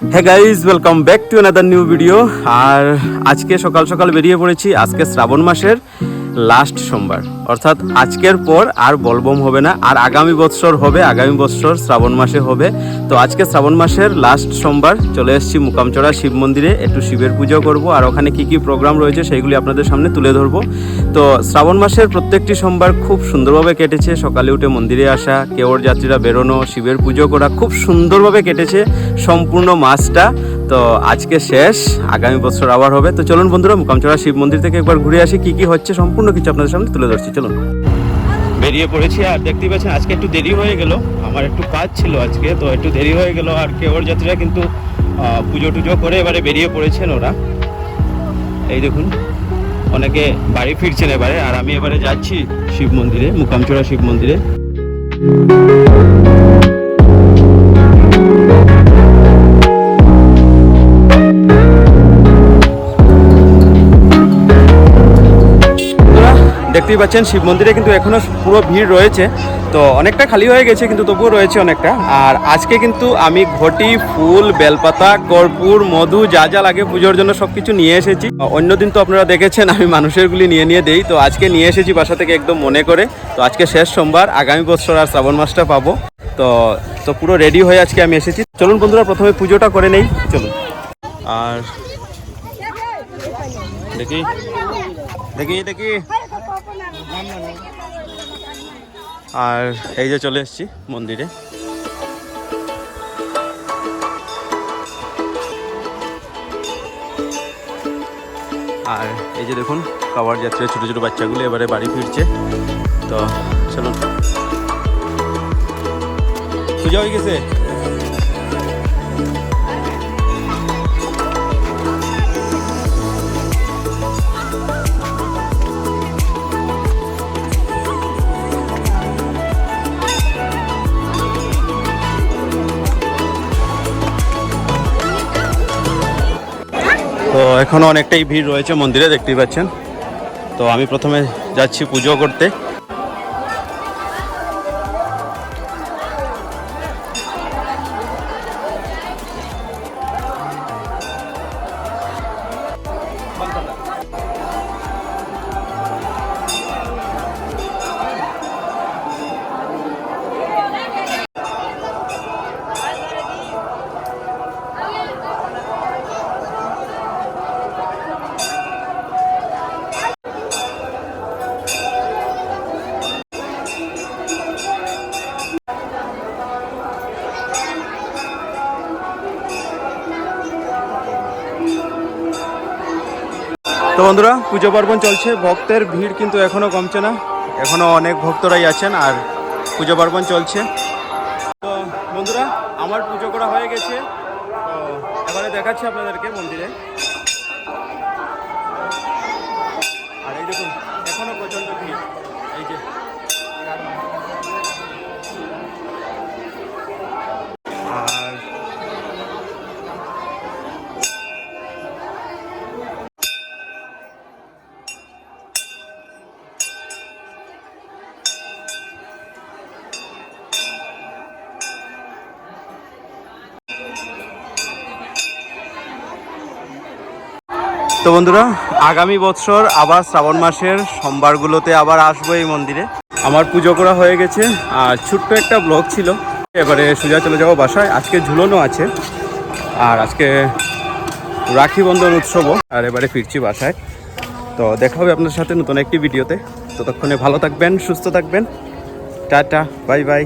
হ্যাঁ guys welcome back to another new video আর আজকে সকাল সকাল বেরিয়ে পড়েছি, আজকে শ্রাবণ মাসের। লাস্ট সোমবার। অর্থাৎ আজকের পর আর বলবম হবে না, আর আগামী বৎসর হবে, আগামী বৎসর শ্রাবণ মাসে হবে। তো আজকে শ্রাবণ মাসের লাস্ট সোমবার চলে এসেছি মুকামচড়া শিব মন্দিরে, একটু শিবের পুজো করব, আর ওখানে কি কি প্রোগ্রাম রয়েছে সেইগুলি আপনাদের সামনে তুলে ধরবো। তো শ্রাবণ মাসের প্রত্যেকটি সোমবার খুব সুন্দরভাবে কেটেছে, সকালে উঠে মন্দিরে আসা, কেওর যাত্রীরা বেরোনো, শিবের পুজো করা, খুব সুন্দরভাবে কেটেছে সম্পূর্ণ মাসটা। তো আজকে শেষ, আগামী বছর আবার হবে। তো চলুন বন্ধুরা, মুকামচড়া শিব মন্দির থেকে একবার ঘুরে আসি, কি কি হচ্ছে সম্পূর্ণ কিছু আপনাদের সামনে তুলে ধরছি, চলুন। বেরিয়ে পড়েছি, আর দেখতে পাচ্ছেন, আজকে একটু দেরি হয়ে গেল। আমার একটু কাজ ছিল আজকে, তো একটু দেরি হয়ে গেল, আর কেওর যাত্রীরা কিন্তু পুজো টুজো করে এবারে বেরিয়ে পড়েছেন ওরা। এই দেখুন, অনেকে বাড়ি ফিরছেন এবারে, আর আমি এবারে যাচ্ছি শিব মন্দিরে মুকামচোড়া শিব মন্দিরে। দেখতেই পাচ্ছেন, শিব মন্দিরে কিন্তু এখনও পুরো ভিড় রয়েছে। তো অনেকটা খালি হয়ে গেছে, কিন্তু তবুও রয়েছে অনেকটা। আর আজকে কিন্তু আমি ঘটি, ফুল, বেলপাতা, কর্পূর, মধু, যা যা লাগে পুজোর জন্য সব কিছু নিয়ে এসেছি। অন্যদিন তো আপনারা দেখেছেন, আমি মানুষেরগুলি নিয়ে নিয়ে দেই। তো আজকে নিয়ে এসেছি বাসা থেকে একদম মনে করে। তো আজকে শেষ সোমবার, আগামী বছর আর শ্রাবণ মাসটা পাবো। তো তো পুরো রেডি হয়ে আজকে আমি এসেছি। চলুন বন্ধুরা, প্রথমে পুজোটা করে নেই, চলুন। আর দেখি দেখি দেখি। আর এই যে চলে এসেছি মন্দিরে। আর এই যে দেখুন খাবার যাত্রা ছোটো ছোটো বাচ্চাগুলো এবারে বাড়ি ফিরছে। তো চলুন। পূজা হয়ে গেছে? তো এখনও অনেকটাই ভিড় রয়েছে মন্দিরে দেখতেই পাচ্ছেন। তো আমি প্রথমে যাচ্ছি পুজো করতে। তো বন্ধুরা, পুজো পার্বণ চলছে, ভক্তের ভিড় কিন্তু এখনও কমছে না। এখনও অনেক ভক্তরাই আছেন আর পুজো পার্বণ চলছে। তো বন্ধুরা, আমার পুজো করা হয়ে গেছে। তো এবারে দেখাচ্ছি আপনাদেরকে মন্দিরে। আর এই দেখুন, এখনও প্রচণ্ড ভিড়। এই যে তো বন্ধুরা, আগামী বছর আবার শ্রাবণ মাসের সোমবারগুলোতে আবার আসব এই মন্দিরে। আমার পুজো করা হয়ে গেছে, আর ছোট্ট একটা ব্লগ ছিল। এবারে সোজা চলে যাব বাসায়, আজকে ঝুলনও আছে। আর আজকে রাখি বন্ধন উৎসবও, আর এবারে ফিরছি বাসায়। তো দেখা হবে আপনার সাথে নতুন একটি ভিডিওতে। ততক্ষণে ভালো থাকবেন, সুস্থ থাকবেন। টাটা, বাই বাই।